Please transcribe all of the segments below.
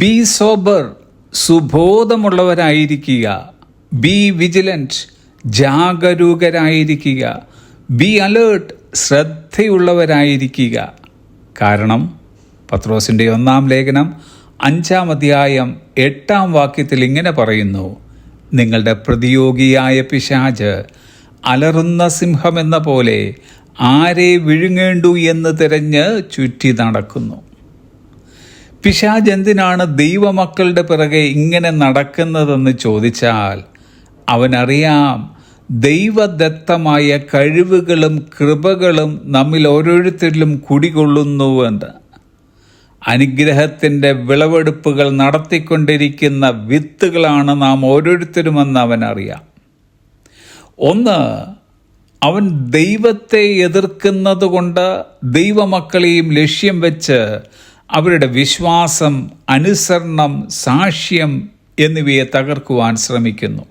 B sober സുബോധമുള്ളവരായിരിക്കുക. Be vigilant ജാഗരൂകരായിരിക്കുക. Be alert ശ്രദ്ധയുള്ളവരായിരിക്കുക. കാരണം പത്രോസിന്റെ ഒന്നാം ലേഖനം അഞ്ചാം അധ്യായം എട്ടാം വാക്യത്തിൽ ഇങ്ങനെ പറയുന്നു. നിങ്ങളുടെ പ്രതിയോഗിയായ പിശാജ് അലറുന്ന സിംഹമെന്ന പോലെ ആരെ വിഴുങ്ങേണ്ടു എന്ന് തിരഞ്ഞ് ചുറ്റി നടക്കുന്നു. പിശാജ് എന്തിനാണ് ദൈവമക്കളുടെ പിറകെ ഇങ്ങനെ നടക്കുന്നതെന്ന് ചോദിച്ചാൽ അവനറിയാം ദൈവദത്തമായ കഴിവുകളും കൃപകളും നമ്മിൽ ഓരോരുത്തരിലും കുടികൊള്ളുന്നുവെന്ന്. അനുഗ്രഹത്തിന്റെ വിളവെടുപ്പുകൾ നടത്തിക്കൊണ്ടിരിക്കുന്ന വിത്തുകളാണ് നാം ഓരോരുത്തരുമെന്ന് അവനറിയാം. ഒന്ന് അവൻ ദൈവത്തെ എതിർക്കുന്നത് കൊണ്ട് ദൈവമക്കളെയും ലക്ഷ്യം വെച്ച് അവരുടെ വിശ്വാസം അനുസരണം സാക്ഷ്യം എന്നിവയെ തകർക്കുവാൻ ശ്രമിക്കുന്നു.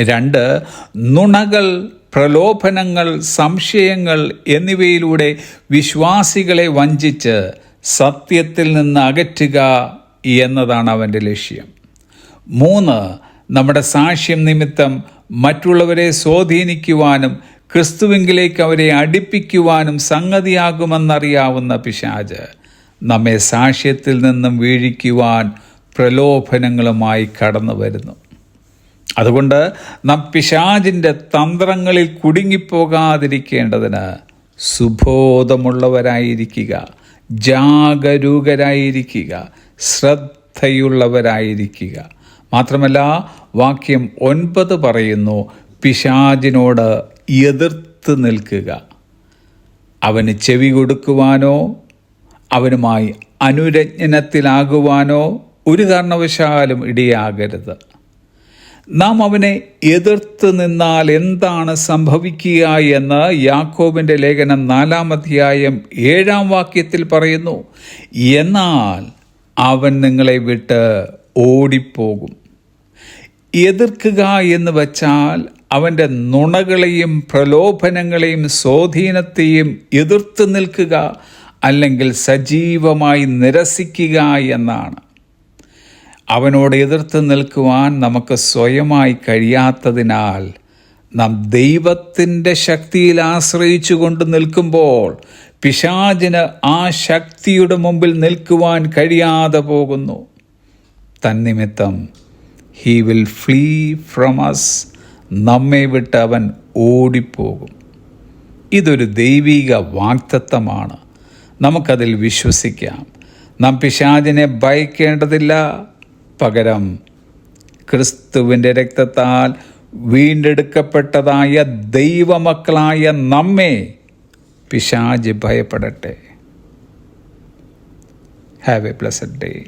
രണ്ട് നുണകൾ പ്രലോഭനങ്ങൾ സംശയങ്ങൾ എന്നിവയിലൂടെ വിശ്വാസികളെ വഞ്ചിച്ച് സത്യത്തിൽ നിന്ന് അകറ്റുക എന്നതാണ് അവന്റെ ലക്ഷ്യം. മൂന്ന് നമ്മുടെ സാക്ഷ്യം നിമിത്തം മറ്റുള്ളവരെ സ്വാധീനിക്കുവാനും ക്രിസ്തുവിങ്കിലേക്ക് അവരെ അടുപ്പിക്കുവാനും സംഗതിയാകുമെന്നറിയാവുന്ന പിശാജ് നമ്മെ സാക്ഷ്യത്തിൽ നിന്നും വീഴിക്കുവാൻ പ്രലോഭനങ്ങളുമായി കടന്നു വരുന്നു. അതുകൊണ്ട് നാം പിശാജിന്റെ തന്ത്രങ്ങളിൽ കുടുങ്ങിപ്പോകാതിരിക്കേണ്ടതിന് സുബോധമുള്ളവരായിരിക്കുക ജാഗരൂകരായിരിക്കുക ശ്രദ്ധയുള്ളവരായിരിക്കുക. മാത്രമല്ല വാക്യം ഒൻപത് പറയുന്നു പിശാജിനോട് എതിർത്ത് നിൽക്കുക. അവന് ചെവി കൊടുക്കുവാനോ അവനുമായി അനുരഞ്ജനത്തിലാകുവാനോ ഒരു കാരണവശാലും ഇടയാകരുത്. നാം അവനെ എതിർത്ത് നിന്നാൽ എന്താണ് സംഭവിക്കുക എന്ന് യാക്കോബിന്റെ ലേഖനം നാലാം അധ്യായം ഏഴാം വാക്യത്തിൽ പറയുന്നു. എന്നാൽ അവൻ നിങ്ങളെ വിട്ട് ഓടിപ്പോകും. എതിർക്കുക എന്ന് വച്ചാൽ അവന്റെ നുണകളെയും പ്രലോഭനങ്ങളെയും സ്വാധീനത്തെയും എതിർത്ത് നിൽക്കുക. അല്ലെങ്കിൽ സജീവമായി നിരസിക്കുക എന്നാണ്. അവനോട് എതിർത്ത് നിൽക്കുവാൻ നമുക്ക് സ്വയമായി കഴിയാത്തതിനാൽ നാം ദൈവത്തിന്റെ ശക്തിയിൽ ആശ്രയിച്ചു കൊണ്ട് നിൽക്കുമ്പോൾ പിശാചിന് ആ ശക്തിയുടെ മുമ്പിൽ നിൽക്കുവാൻ കഴിയാതെ പോകുന്നു. തന്നിമിത്തം he will flee from us നമ്മെ വിട്ട് അവൻ ഓടിപ്പോകും. ഇതൊരു ദൈവിക വാക്തത്വമാണ് നമുക്കതിൽ വിശ്വസിക്കാം. നാം പിശാചിനെ ഭയക്കേണ്ടതില്ല. പകരം ക്രിസ്തുവിന്റെ രക്തത്താൽ വീണ്ടെടുക്കപ്പെട്ടതായ ദൈവമക്കളായ നമ്മെ പിശാജ് ഭയപ്പെടട്ടെ. Have a blessed day